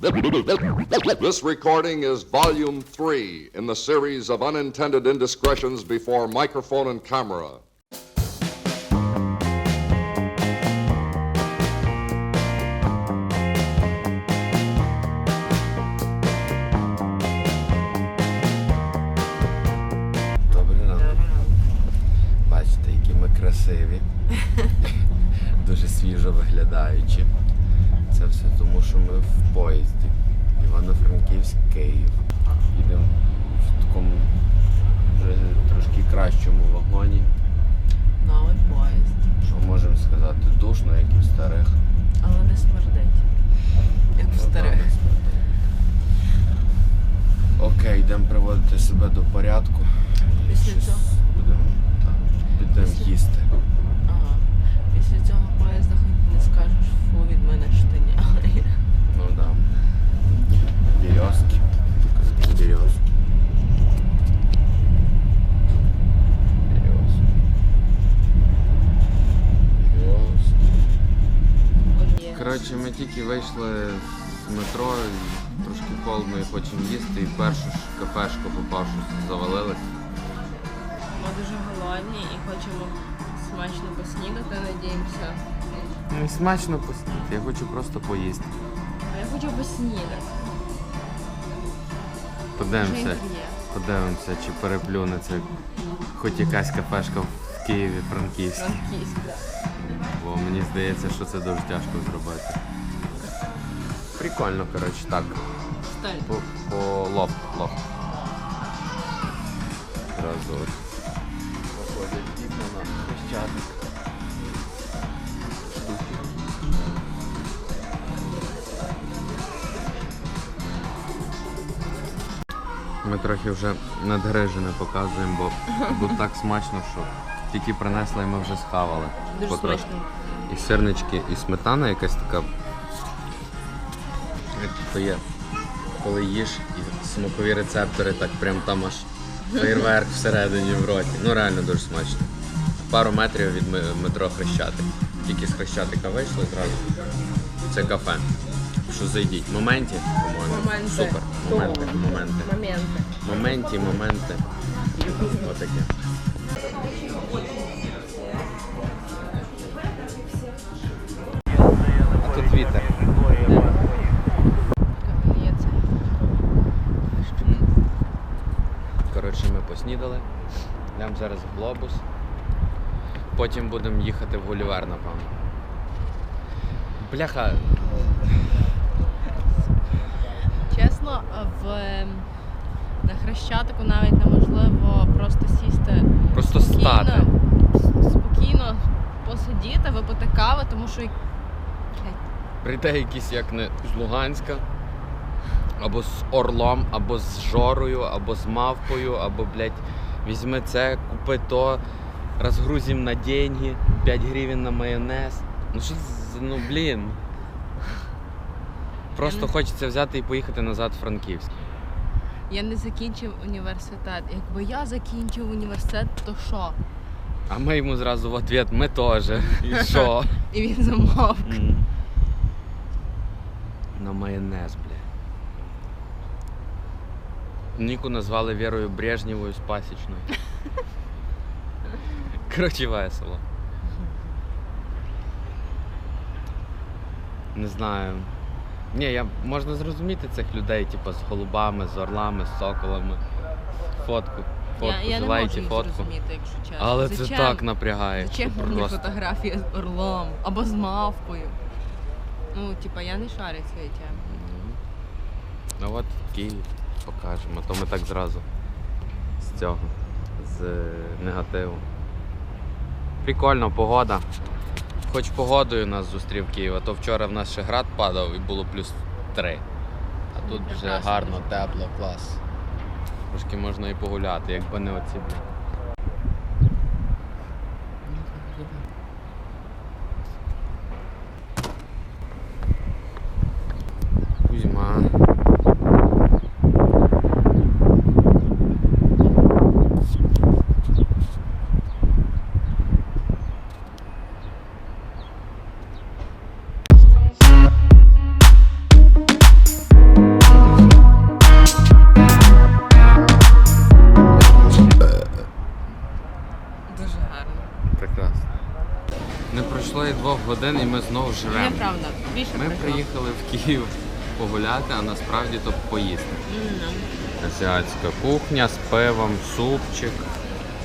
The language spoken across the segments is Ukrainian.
This recording is volume three in the series of unintended indiscretions before microphone and camera. Добрий ранок. Бачите, які ми красиві. Дуже свіжо виглядаючи. Це все тому, що ми в поїзді. Івано-Франківськ, Київ. Їдемо в такому вже трошки кращому вагоні. Новий поїзд, Що можемо сказати, душно, як і в старих. але не смердить. Як в старих. Окей, йдемо приводити себе до порядку. Після цього? Будемо, так, підемо Після- їсти. Ага. Після цього поїзда хоч не скажеш, фу, від мене штиняє. Ну да. Березки. Березки. Березки. Березки. Коротше, ми тільки вийшли з метро, і трошки холодно і хочемо їсти, і першу ж кафешку попавши завалились. Ми дуже голодні і хочемо смачно поснідати, надіємося. Ну і смачно поснідати, я хочу просто поїсти. А я хочу поснідати. Подивимося, подивимося, чи переплюнеться хоч якась кафешка в Києві, Франківській. Франківська. Бо мені здається, що це дуже тяжко зробити. Прикольно, коротше, так. По, по лофт. Зразу от. Виходять вікна на хрещатик. Ми трохи вже надгрижене показуємо, бо тут так смачно, що тільки принесли і ми вже схавали. Дуже Потрошки. смачно. І сирнички, і сметана якась така. То є. Коли їш і смакові рецептори, так прям там аж фейерверк всередині в роті. Ну реально дуже смачно. Пару метрів від метро Хрещатик. Тільки з Хрещатика вийшли зразу. Це кафе. Що зайдіть? Моменті, по-моєму. Моменти. Супер. Моменти, моменти. Моменти. Моменті, моменти. Отаке. А тут вітер. Коротше, ми поснідали. Йдемо зараз в глобус. Потім будемо їхати в Гулівер, напевно. Бляха, Чесно, в на хрещатику навіть неможливо просто сісти просто спокійно, стати. спокійно посидіти, випити кави, тому що Прийде якийсь як не з Луганська, або з Орлом, або з Жорою, або з Мавпою, або, блядь, візьми це, купи то, розгрузим на деньги, 5 гривень на майонез. Ну що за, ну блін. Просто хочеться взяти і поїхати назад в Франківськ. Я не закінчив університет. Якби я закінчив університет, то що? А ми йому зразу в ответ, ми теж. І що? І він замовк. М. На майонез, бля. Ніку назвали Вірою Брежнєвою з пасічною. Коротше, весело. Не знаю. Ні, я можна зрозуміти цих людей, типу, з голубами, з орлами, з соколами. Фотку. Фотку, Я, я не можу їх фотку. зрозуміти, якщо чесно. Але Зачем? це так напрягає. Зачем що мені просто. фотографія з орлом або з мавпою? Ну, типа, я не шарю цієї теми. Ну от Київ покажемо, то ми так зразу з цього, з е, негативу. Прикольно, погода. Хоч погодою нас зустрів Київ, а то вчора в нас ще град падав і було плюс 3. А тут вже гарно, тепло, клас. Трошки можна і погуляти, якби не оці. Годин і ми знову жремо. Неправда. Більше Ми прийшло. приїхали в Київ погуляти, а насправді то поїсти. Азіатська кухня з пивом, супчик.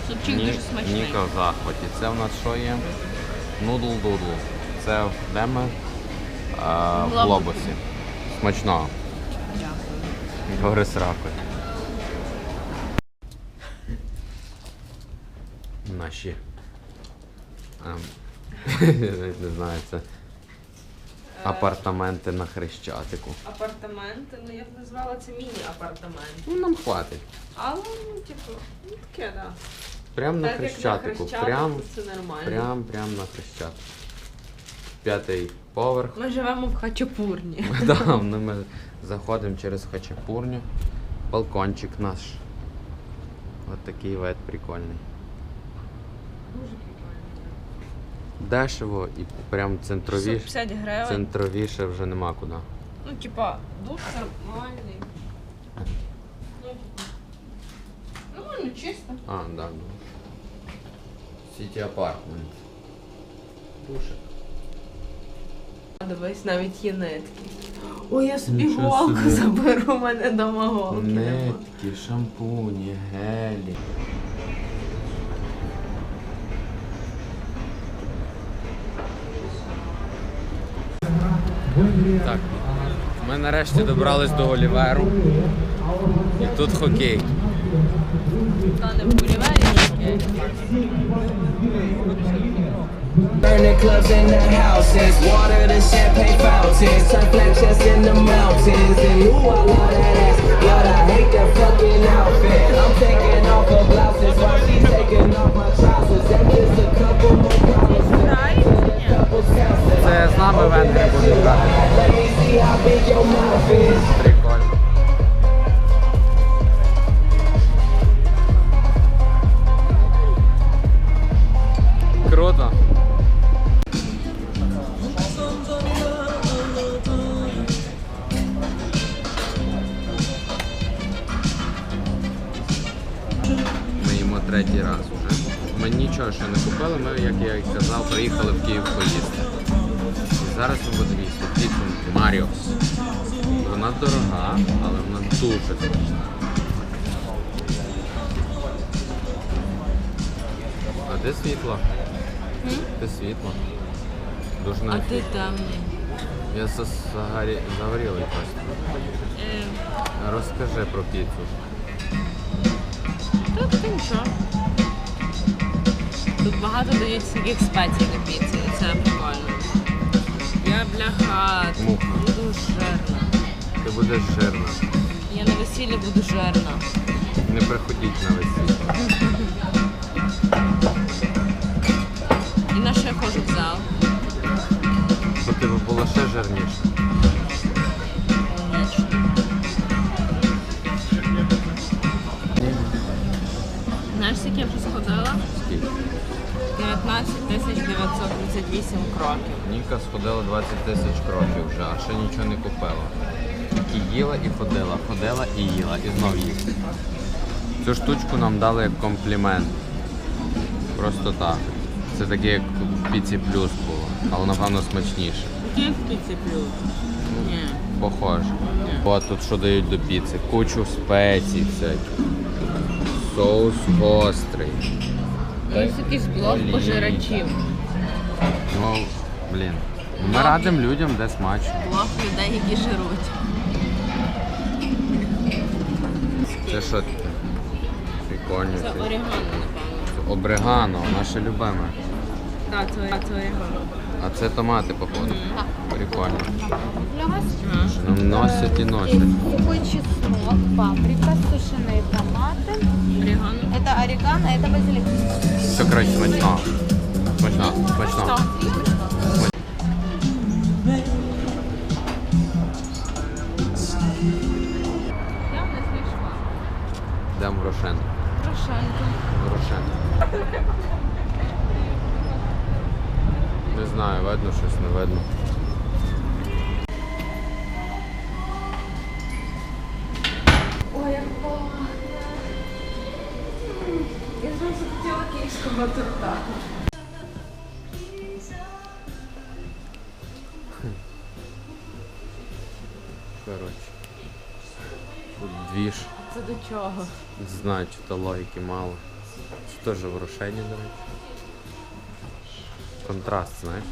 Супчик Ні, дуже смачний. Ніка в захваті. Це в нас що є? Нудл дудл. Це де ми? А, в Глобусі. глобусі. Смачного. Дякую. Гори сракою. Наші. ем, Я навіть не знаю, це апартаменти на Хрещатику. Апартаменти, ну я б назвала це міні-апартамент. Ну, нам хватить. Але, ну, типу, ну таке, да. Прям на Так як на Хрещатику. Хрещатику, Прям, це нормально. прям, прям на Хрещатику. П'ятий поверх. Ми живемо в хачапурні. Да, ну, ми заходимо через хачапурню. Балкончик наш. От такий вид прикольний. Дуже. Дешево і прям центровіше. 50 гривень. Центровіше вже нема куди. Ну, типа, душ нормальний. Ну, типа. Нормально, чисто. А, да, ну. Сіті апартмент. Душик. Дивись, навіть є нитки. Ой, я собі Нічого голку собі. заберу, у мене дома голки нема. Нитки, шампуні, гелі. Так, ми нарешті добрались до Оліверу. І тут хокей. Та не в Гулівері, ні. Burning clubs in the houses, water the champagne fountains, turn black chests in the mountains, and ooh, I love that ass, but I hate that fucking outfit. I'm taking off her blouses while she's taking off my trousers, and just a couple more. Це з нами венгри будуть грати. Прикольно. Круто. Ми їмо третій раз вже. Ми нічого ще не купили, ми, як я і казав, приїхали в Київ поїсти. І зараз ми будемо їсти піцу Маріос. Вона дорога, але вона дуже смачна. А де світло? Де світло? Дуже А ти темний. Я за- загорі... загорілий просто. Е, Розкажи про піцу. Та ти нічого. Тут багато дають всяких спецій до піці, і це прикольно. Я бляха Муха. буду жирна. Ти будеш жирна. Я на весіллі буду жирна. Не приходіть на весілля. І на що я ходжу в зал? Бо ти б була ще жирніша. Знаєш, скільки я вже сходила? Скільки? 19 938 кроків. Ніка сходила 20 тисяч кроків вже, а ще нічого не купила. І їла, і ходила, ходила і їла, і знов їла. Цю штучку нам дали як комплімент. Просто так. Це таке, як в піці плюс було, але напевно смачніше. Який в піці плюс? Ні. Похоже. О, тут що дають до піци? Кучу спецій всяких. Соус гострий. Якийсь Олії. пожирачів. Ну, блін. Ми радимо людям, де смачно. Блок людей, які жируть. Це що таке? Прикольно. Це орігано, напевно. Обрегано, наше любиме. Так, це, це орігано. А це томати, походу. Прикольно. Для вас Ага. Нам носять і носять. сухой чеснок, паприка, сушеные томаты. Орігано. Это орегано, это базилик. Все, коротше, смачно. Смачно, смачно. В Рошен. Рошенко. Рошен. Не знаю, видно щось, не видно. печерського торта. Коротше. Тут двіж. Це до чого? Не знаю, чи то логіки мало. Це теж в до речі. Контраст, знаєш?